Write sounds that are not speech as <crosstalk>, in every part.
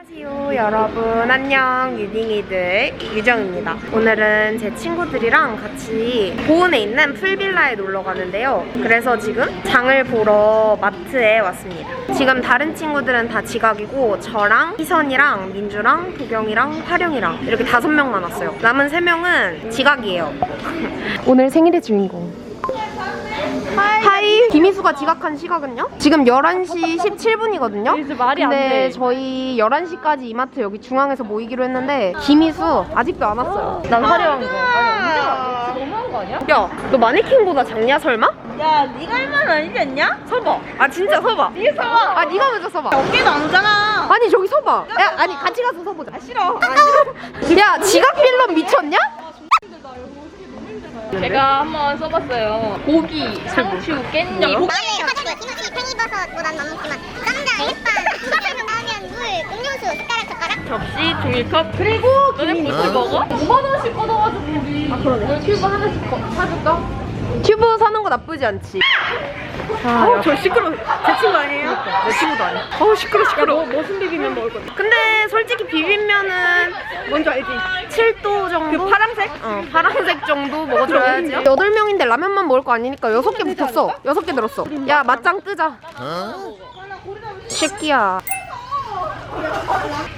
안녕하세요 여러분. 안녕 유딩이들. 유정입니다. 오늘은 제 친구들이랑 같이 보은에 있는 풀빌라에 놀러 가는데요. 그래서 지금 장을 보러 마트에 왔습니다. 지금 다른 친구들은 다 지각이고 저랑 희선이랑 민주랑 도경이랑 화령이랑 이렇게 다섯 명만 왔어요. 남은 세 명은 지각이에요. <laughs> 오늘 생일의 주인공 김희수가 지각한 시각은요? 지금 11시 17분이거든요 이제 말이 안 근데 돼. 저희 11시까지 이마트 여기 중앙에서 모이기로 했는데 김희수 아직도 안 왔어요. 난 화려한 거. 아니, 너무한 거 아니야? 야, 너 마네킹보다 작냐 설마? 야, 네가 할말 아니지 않냐? 서봐. 아 진짜 서봐. 이게 서봐. 아 네가 먼저 서봐. 어깨도 안 오잖아. 아니 저기 서봐. 야 아니 같이 가서 서보자. 아 싫어. 야 지각 빌런 미쳤냐? 제가 한번 써봤어요. 고기, 상추, 깻잎. 안에 가지고 김치, 팽이버섯보단 더 먹지만 쌈장, 햇반, 라면, 물, 음료수, 숟가락, 젓가락 접시, 종이컵. 그리고 너네 굴 먹어? 5만 원씩 걷어가지고 우리. 아 그러네. 오늘 큐브 하나씩 거- 사줄까? 튜브 사는 거 나쁘지 않지. 아, 저 시끄러. 제 친구 아니에요? 내 친구도 아니야. 어우 시끄러 시끄러. 무슨 비빔면 먹을 건데? 근데 솔직히 비빔면은 뭔지 알지? 7도 정도? 그 파란색? 어, 파란색 정도 먹어줘야지. 8명인데 라면만 먹을 거 아니니까 6개 붙었어. 6개 들었어. 야, 맞짱 뜨자. 새끼야.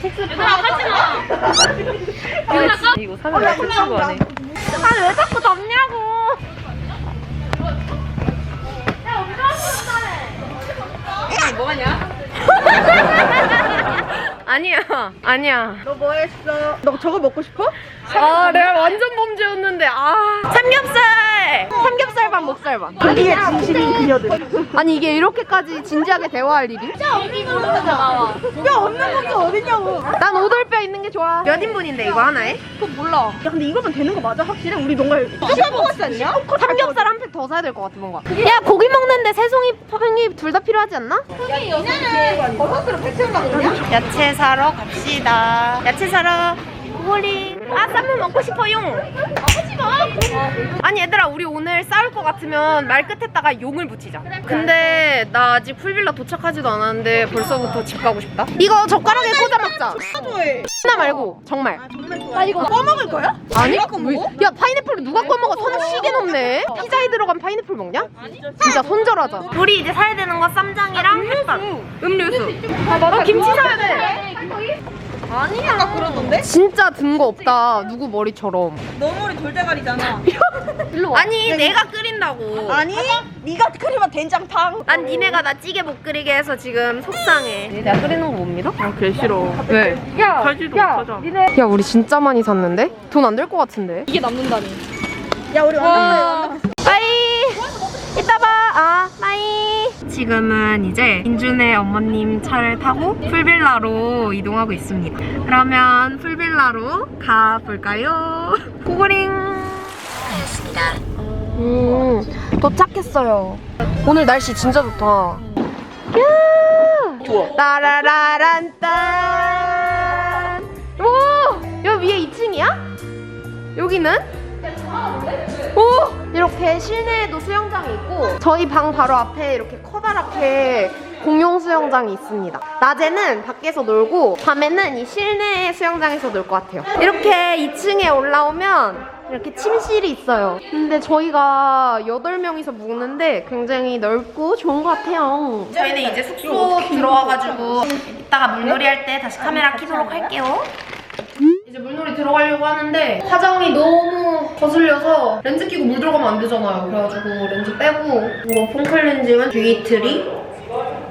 얘들아 하지 마. 이거 사면 나 친구. 아니, 왜 자꾸 덮냐고. 아니야, 아니야. 너 뭐 했어? 너 저거 먹고 싶어? 아, 내가 완전 범죄였는데, 아. 삼겹살! 삼겹살반, 목살반. 거기에 진심인 그녀들. 아니, 이게 이렇게까지 진지하게 대화할 일이? 야, 없는 것도 어딨냐고. 난 오돌뼈 있는 게 좋아. 몇 인분인데, 이거 하나에? 그건 몰라. 야, 근데 이거면 되는 거 맞아? 확실해? 우리 뭔가 조금 먹었지 않냐? 삼겹살 한 팩 더 사야 될 것 같아 뭔가 야 고기 먹는데 새송이 파팽이 둘 다 필요하지 않나? 버섯으로 배채운다고 그러냐? 야채 사러 갑시다 야채 사러 고고링 아 쌈무 먹고 싶어요. 하지마. 아니 얘들아 우리 오늘 싸울 것 같으면 말 끝에다가 용을 붙이자. 근데 나 아직 풀빌라 도착하지도 않았는데 벌써부터 집 가고 싶다. 이거 젓가락에 꽂아 먹자. 좋아해. 하나 말고 정말. 나 이거 꺼먹을 거야? 아니? 야 파인애플을 누가 꺼먹어? 손을 시게 넘네. 피자에 들어간 파인애플 먹냐? 진짜 손절하자. 우리 이제 사야 되는 거 쌈장이랑 햇반. 음료수. 아 맞아 김치 사야 돼 아니야. 아까 그러던데? 진짜 든 거 없다 누구 머리처럼 너 머리 돌대가리잖아. <laughs> 아니 내가 끓인다고 아니, 네가 끓이면 된장탕. 난 니네가 나 찌개 못 끓이게 해서 지금 속상해 내가 끓이는 거 못 믿어? 아개 싫어 왜? 야 살지도 야, 못하잖아. 니네 야 우리 진짜 많이 샀는데? 돈 안될것 같은데 이게 남는다니. 야, 우리 완전 이따 봐아 빠이 지금은 이제 인준의 어머님 차를 타고 풀빌라로 이동하고 있습니다 그러면 풀빌라로 가볼까요? 고고링 음 도착했어요 오늘 날씨 진짜 좋다 야 좋아. 따라라란 딴 오! 여기 위에 2층이야? 여기는? 오! 이렇게 실내에도 수영장이 있고 저희 방 바로 앞에 이렇게 커다랗게 공용 수영장이 있습니다. 낮에는 밖에서 놀고 밤에는 이 실내 수영장에서 놀 것 같아요. 이렇게 2층에 올라오면 이렇게 침실이 있어요. 근데 저희가 8명이서 묵는데 굉장히 넓고 좋은 것 같아요. 저희는 이제 숙소 들어와가지고 이따가 물놀이 할 때 다시 카메라 켜도록 할게요. 이제 물놀이 들어가려고 하는데 화장이 너무 거슬려서 렌즈 끼고 물 들어가면 안 되잖아요. 그래가지고 렌즈 빼고 이거 폼클렌징은 뷰이트리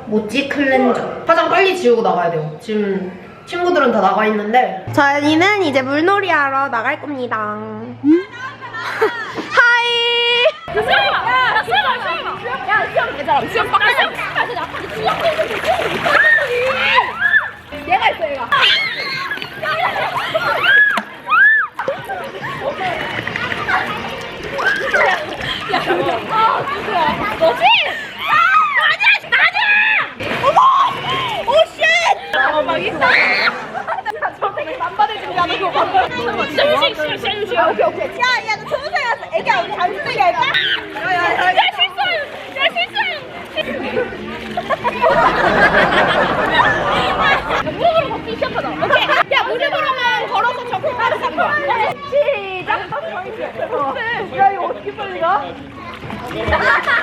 모찌 클렌저 화장 빨리 지우고 나가야 돼요. 지금 친구들은 다 나가 있는데 저희는 이제 물놀이 하러 나갈 겁니다. 하이! 야, 수영아, 수영아. 야, 수영 되잖아. 수영 빡. 얘가 있어, 얘가. 야, 아, 나냐! 어머! 오, 쉣! 어, 막 있어. 저되 야, 누구야? 너지? 오케이 오케이 야야 너 초보생이야 애기야 우리 단순하게 할까? 야야야 야 실수! 야 실수! 무릎으로 걷기 시작하자 오케이 야 무릎으로만 걸어서 저폭 바로 잡아 시작! 야 이거 어떻게 빨리 가? <laughs>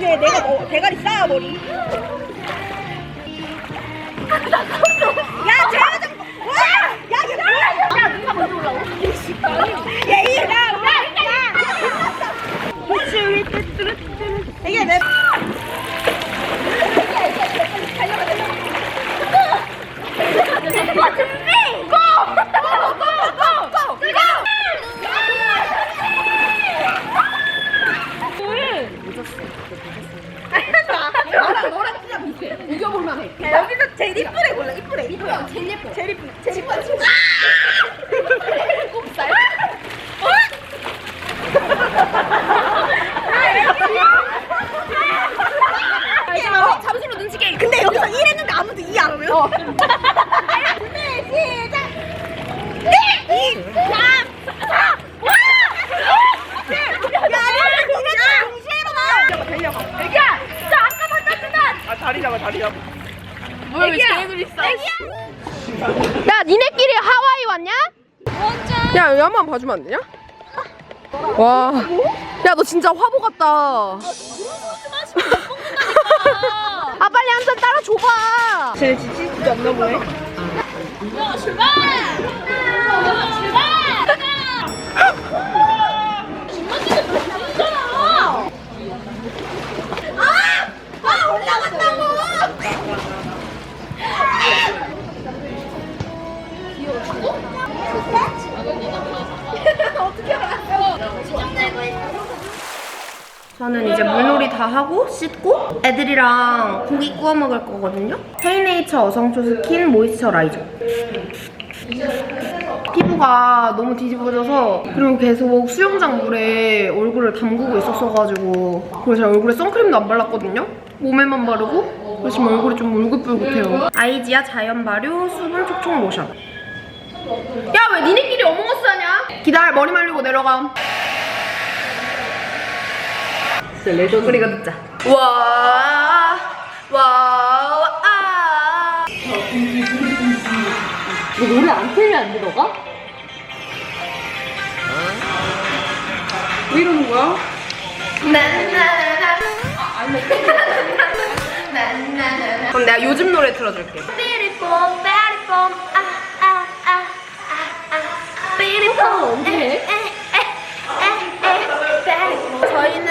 정정당당하게 내가 뭐, 대가리 쌓아 머리. 야, 제가 좀. 와! 야, 이게 뭐야? 야, 누가 먼저 올라오? 야, 이, 야, 야, 야. 이게 내. 아, 준비! 고! 고! 고! 고! 고! 너랑 너랑 진짜 비슷해. 우겨볼만 해. 야, 여기서 제일 이쁘네 골라. 이쁘네. 이쁘야. 제일 예뻐. 제일 이쁘. 제일 이뻐. 진짜. 곱살. 어? 잠시만 눈치 게임. 근데 여기서 1 했는데 아무도 2 안 오면? 어. 준비 시작. 1, 2, 3, 4, 5, 6, 7. 야, 야, 니네 동시에 일어나. 달려가. 애기야, 진 짜 아까 봤다 아 다리 잡아 다리 잡아 뭐야, 왜 계획을 있어? 애기야. 야, 니네끼리 하와이 왔냐? 야, 여기 한번 봐주면 안 되냐? 와. 야, 너 진짜 화보 같다. 아, 빨리 한 잔 따라 줘봐. 쟤 지치지 도 않나 보네. 출발! 출발! 저는 이제 물놀이 다 하고 씻고 애들이랑 고기 구워 먹을 거거든요. 헤이네이처 어성초 스킨 모이스처라이저. 피부가 너무 뒤집어져서 그리고 계속 수영장 물에 얼굴을 담그고 있었어가지고 그래서 제가 얼굴에 선크림도 안 발랐거든요. 몸에만 바르고 그래서 지금 얼굴이 좀 울긋불긋해요. 아이지아 자연 발효 수분 촉촉 로션. 야 왜 니네끼리 어몽어스 하냐? 기다려 머리 말리고 내려가. 진짜 레전드 우리가 듣자. 와, 와, 와, 아. 너 노래 안 틀면 안 돼, 너가? 왜 이러는 거야? 나나나. 나나나. 그럼 내가 요즘 노래 틀어줄게. 빠리뽕, 아, 아, 아, 아, 아. 삐리뽕. 언제 해?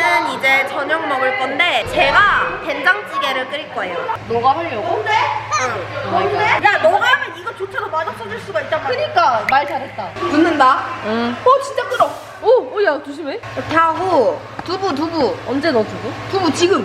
저희는 이제 저녁 먹을 건데 제가 된장찌개를 끓일 거예요. 너가 하려고? 응. 뭔데? 야, 너가 하면 이거조차도 맛없어질 수가 있단 말이야. 그니까 말 잘했다. 붓는다. 응. 어 진짜 끓어. 오, 오, 야 조심해. 이렇게 하고 두부 두부 언제 너 두고? 두부 지금.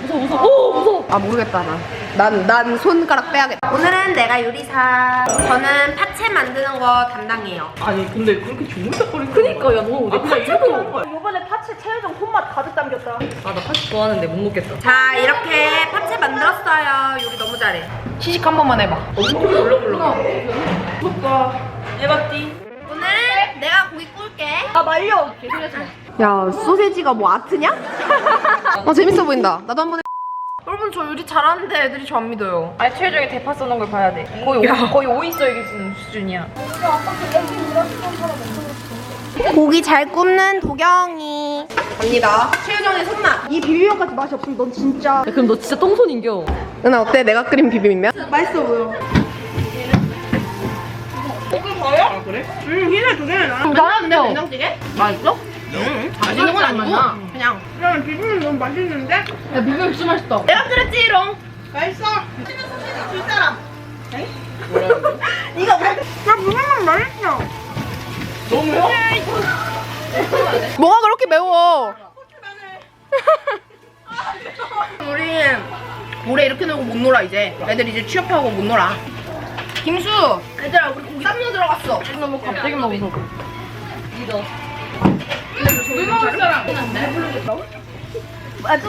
무서워, 무서워. 오, 무서워. 아 모르겠다 난. 난, 난 손가락 빼야겠다. 오늘은 내가 요리사. 저는 파채 만드는 거 담당이에요. 아니 근데 그렇게 조물딱거리는 그니까 야너왜 그냥 이러고 요번에 파채 최효정 손맛 가득 담겼다. 아 나 파스 좋아하는데 못 먹겠다 자 이렇게 파채 만들었어요. 요리 너무 잘해. 시식 한 번만 해봐. 엄청 올라올라 부럽다 해봤지? 오늘 내가 고기 구울게. 아, 말려. 야 소세지가 뭐 아트냐? 아 <laughs> 재밌어 보인다. 나도 한번 해. 여러분 저 요리 잘하는데 애들이 저 안 믿어요. 아니 최효정이 대파 써놓은 걸 봐야 돼 거의 오, 거의 5인 써야기 쓰는 수준이야 고기 잘 굽는 도경이. 갑니다. 최유정의 손맛. 이 비빔밥까지 맛이 없으면 넌 진짜 야, 그럼 너 진짜 똥손인겨 은하 어때? 내가 끓인 비빔면? 맛있어 보여. 아 그래? 응, 희나 두 개는 나. 나는 근데 된장찌개? 맛있어? 응. 맛있는 건 아니고 그냥. 그냥 비빔면 너무 맛있는데? 야 비빔 진짜 맛있다 내가 끓였지롱. 맛있어. 줄 사람. 이거 왜? 나 비빔면 맛있어. 너무요? 뭐가 그렇게 매워? <laughs> 우리 모레 이렇게 놀고 못 놀아 이제. 애들 이제 취업하고 못 놀아. 김수, 얘들아 우리 고기 쌈무 들어갔어. 너무 갑자기 먹어서 물 먹을 사람. 맞아.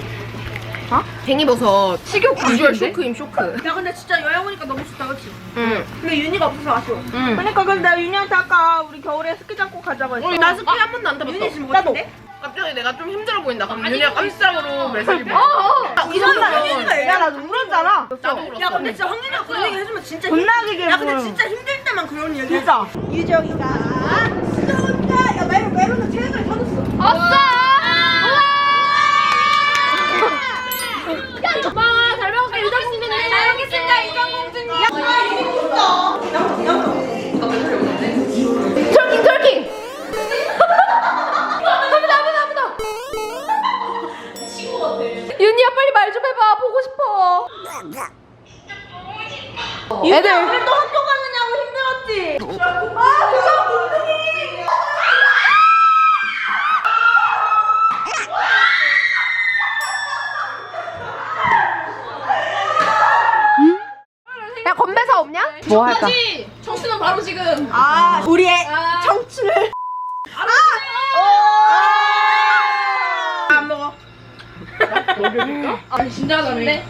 팽이버섯 식욕 비주얼 쇼크임 쇼크. 야 근데 진짜 여행 오니까 너무 좋다 그치? 응. 근데 윤희가 없어서 아쉬워 응. 그러니까 근데 나 윤희한테 아까 우리 겨울에 스키 잡고 가자고 했어 나 스키 한 번도 안 타봤어. 윤희 지금 못인데? 갑자기 내가 좀 힘들어 보인다. 그럼 윤희가 깜짝으로 메시지 보내. 이상하다 윤희가 얘가 나도 울었잖아 나도 울었어. 야 근데 진짜 황윤이가 그런 얘기 해주면 진짜 존나게 야 근데 진짜 힘들 때만 그런 얘기 진짜 유정이가 쏜다 야 메론 메론은 체력을 터졌어 왔어! 야, 이거 봐. 잘 먹을게. 유정공주님. 잘 먹겠습니다, 트월킹. 한번 한번 한번 윤희야 빨리 말 좀 해봐 보고 싶어 애들 뭐 할까? 청수는 바로 지금. 아 우리의 청춘을 아, 안 먹어 아니 진짜 잘해.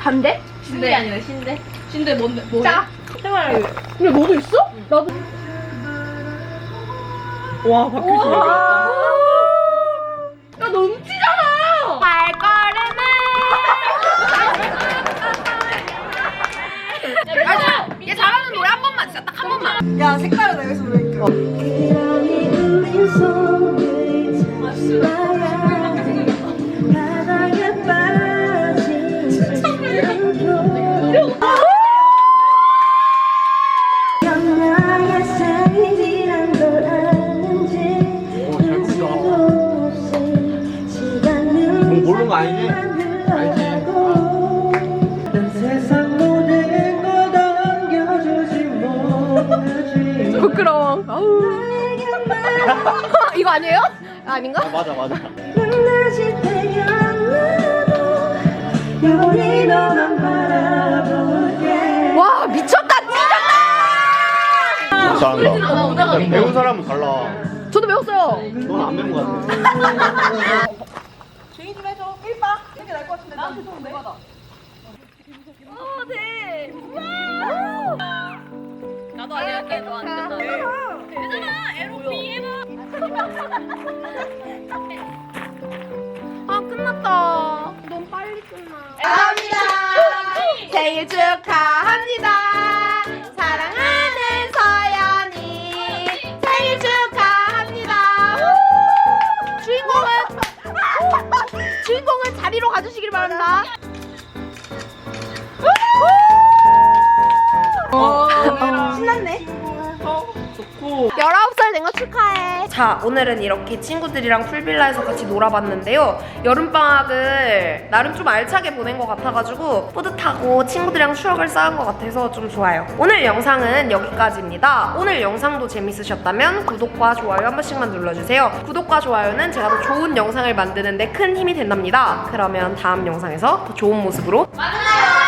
반대? 신대 아니라 신대. 신대 뭔데? 뭐? 짜 생활 근데 너도 있어? 나도 와 바뀌지 야 넘치잖아 발걸음을 야, 얘 잘하는 노래 한 번만 진짜 딱 한 번만 야 색깔은 내가 여기서 부를게 뭐 모르는 거 아니지? 부끄러워 아우. <laughs> 이거 아니에요? 아닌가? 아, 맞아, 맞아. 바라볼게. 와 미쳤다 미쳤다! 잘한다. 배운 사람은 달라. 저도 배웠어요. 넌안 배운 것 같아. 조용히 <laughs> 좀 해줘. 1바 이게 나을 것 같은데. 나한테 좋은데 나도 안 할게. 너안 된다. 되잖아. 에로비 해봐. 아 끝났다 너무 빨리 끝나 감사합니다 생일 축하합니다 축하해. 자, 오늘은 이렇게 친구들이랑 풀빌라에서 같이 놀아봤는데요. 여름방학을 나름 좀 알차게 보낸 것 같아가지고 뿌듯하고 친구들이랑 추억을 쌓은 것 같아서 좀 좋아요. 오늘 영상은 여기까지입니다. 오늘 영상도 재밌으셨다면 구독과 좋아요 한 번씩만 눌러주세요. 구독과 좋아요는 제가 더 좋은 영상을 만드는데 큰 힘이 된답니다. 그러면 다음 영상에서 더 좋은 모습으로 만나요